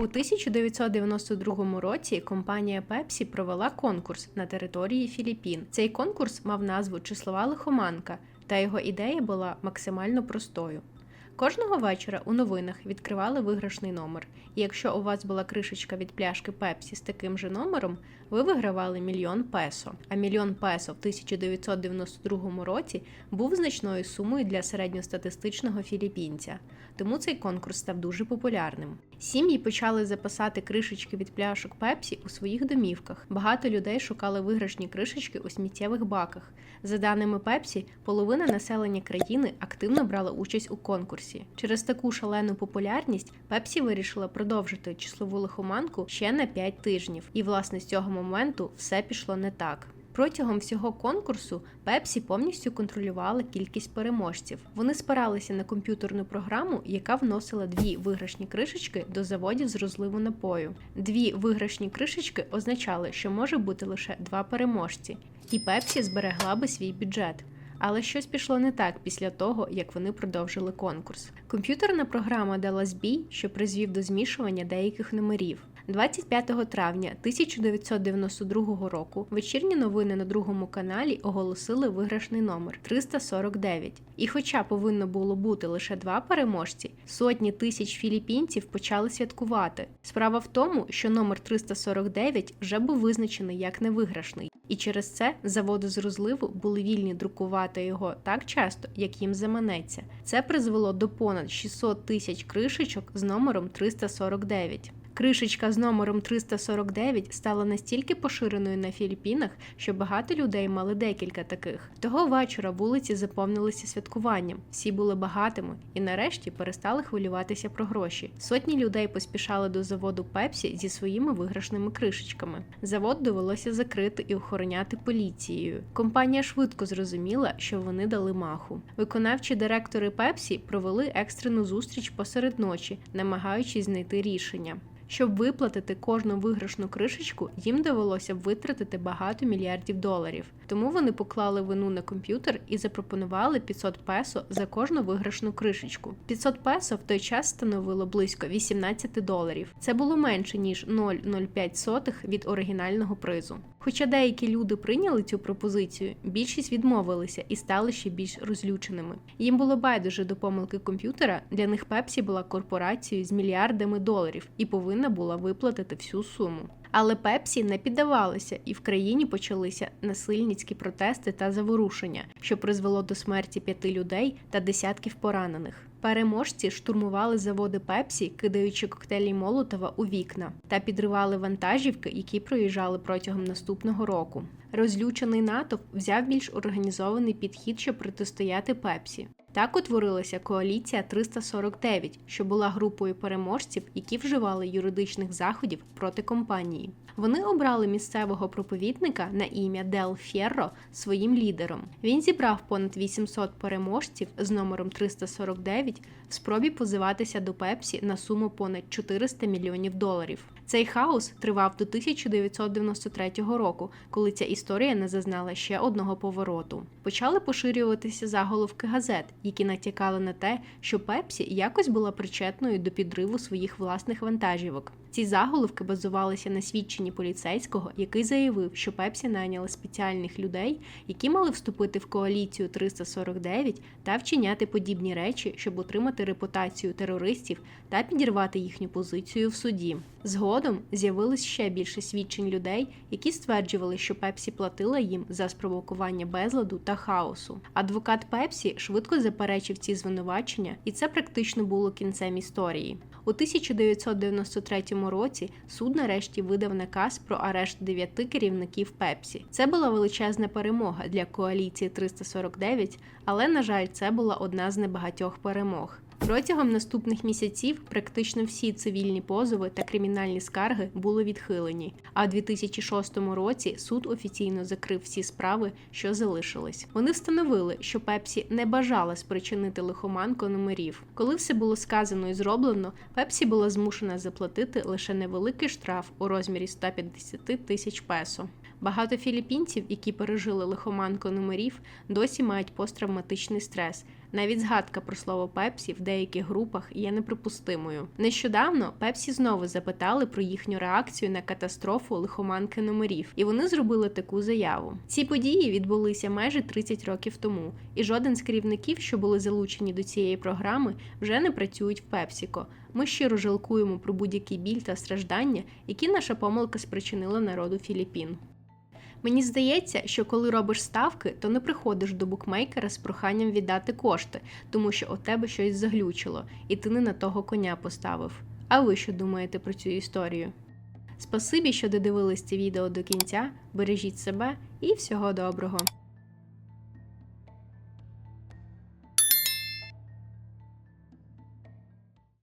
У 1992 році компанія Pepsi провела конкурс на території Філіппін. Цей конкурс мав назву Числова лихоманка, та його ідея була максимально простою. Кожного вечора у новинах відкривали виграшний номер, і якщо у вас була кришечка від пляшки Пепсі з таким же номером, ви вигравали мільйон песо. А мільйон песо в 1992 році був значною сумою для середньостатистичного філіппінця, тому цей конкурс став дуже популярним. Сім'ї почали запасати кришечки від пляшок Пепсі у своїх домівках. Багато людей шукали виграшні кришечки у сміттєвих баках. За даними Пепсі, половина населення країни активно брала участь у конкурсі. Через таку шалену популярність Пепсі вирішила продовжити числову лихоманку ще на 5 тижнів, і власне з цього моменту все пішло не так. Протягом всього конкурсу Пепсі повністю контролювала кількість переможців. Вони спиралися на комп'ютерну програму, яка вносила дві виграшні кришечки до заводів з розливу напою. Дві виграшні кришечки означали, що може бути лише два переможці, і Пепсі зберегла би свій бюджет. Але щось пішло не так після того, як вони продовжили конкурс. Комп'ютерна програма дала збій, що призвів до змішування деяких номерів. 25 травня 1992 року вечірні новини на другому каналі оголосили виграшний номер 349. І хоча повинно було бути лише два переможці, сотні тисяч філіппінців почали святкувати. Справа в тому, що номер 349 вже був визначений як невиграшний. І через це заводи з розливу були вільні друкувати його так часто, як їм заманеться. Це призвело до понад 600 тисяч кришечок з номером 349. Кришечка з номером 349 стала настільки поширеною на Філіппінах, що багато людей мали декілька таких. Того вечора вулиці заповнилися святкуванням, всі були багатими і нарешті перестали хвилюватися про гроші. Сотні людей поспішали до заводу Пепсі зі своїми виграшними кришечками. Завод довелося закрити і охороняти поліцією. Компанія швидко зрозуміла, що вони дали маху. Виконавчі директори Пепсі провели екстрену зустріч посеред ночі, намагаючись знайти рішення. Щоб виплатити кожну виграшну кришечку, їм довелося б витратити багато мільярдів доларів. Тому вони поклали вину на комп'ютер і запропонували 500 песо за кожну виграшну кришечку. 500 песо в той час становило близько 18 доларів. Це було менше ніж 0,05 від оригінального призу. Хоча деякі люди прийняли цю пропозицію, більшість відмовилися і стали ще більш розлюченими. Їм було байдуже до помилки комп'ютера. Для них Пепсі була корпорацією з мільярдами доларів і повинна була виплатити всю суму. Але Пепсі не піддавалися, і в країні почалися насильницькі протести та заворушення, що призвело до смерті п'яти людей та десятків поранених. Переможці штурмували заводи Пепсі, кидаючи коктейлі Молотова у вікна, та підривали вантажівки, які проїжджали протягом наступного року. Розлючений натовп взяв більш організований підхід, щоб протистояти Пепсі. Так утворилася коаліція 349, що була групою переможців, які вживали юридичних заходів проти компанії. Вони обрали місцевого проповідника на ім'я Дел Фєрро своїм лідером. Він зібрав понад 800 переможців з номером 349 в спробі позиватися до Пепсі на суму понад 400 мільйонів доларів. Цей хаос тривав до 1993 року, коли ця історія не зазнала ще одного повороту. Почали поширюватися заголовки газет, які натякали на те, що Пепсі якось була причетною до підриву своїх власних вантажівок. Ці заголовки базувалися на свідченні поліцейського, який заявив, що Пепсі найняли спеціальних людей, які мали вступити в коаліцію 349 та вчиняти подібні речі, щоб отримати репутацію терористів та підірвати їхню позицію в суді. Згодом з'явилось ще більше свідчень людей, які стверджували, що Пепсі платила їм за спровокування безладу та хаосу. Адвокат Пепсі швидко заперечив ці звинувачення, і це практично було кінцем історії. У 1993 році суд нарешті видав наказ про арешт дев'яти керівників Пепсі. Це була величезна перемога для коаліції 349, але на жаль, це була одна з небагатьох перемог. Протягом наступних місяців практично всі цивільні позови та кримінальні скарги були відхилені. А у 2006 році суд офіційно закрив всі справи, що залишились. Вони встановили, що Пепсі не бажала спричинити лихоманку номерів. Коли все було сказано і зроблено, Пепсі була змушена заплатити лише невеликий штраф у розмірі 150 тисяч песо. Багато філіппінців, які пережили лихоманку номерів, досі мають посттравматичний стрес, Навіть згадка про слово Пепсі в деяких групах є неприпустимою. Нещодавно Пепсі знову запитали про їхню реакцію на катастрофу лихоманки номерів, і вони зробили таку заяву. Ці події відбулися майже 30 років тому, і жоден з керівників, що були залучені до цієї програми, вже не працюють в Пепсіко. Ми щиро жалкуємо про будь-який біль та страждання, які наша помилка спричинила народу Філіппін. Мені здається, що коли робиш ставки, то не приходиш до букмейкера з проханням віддати кошти, тому що у тебе щось заглючило, і ти не на того коня поставив. А ви що думаєте про цю історію? Спасибі, що додивились це відео до кінця. Бережіть себе і всього доброго!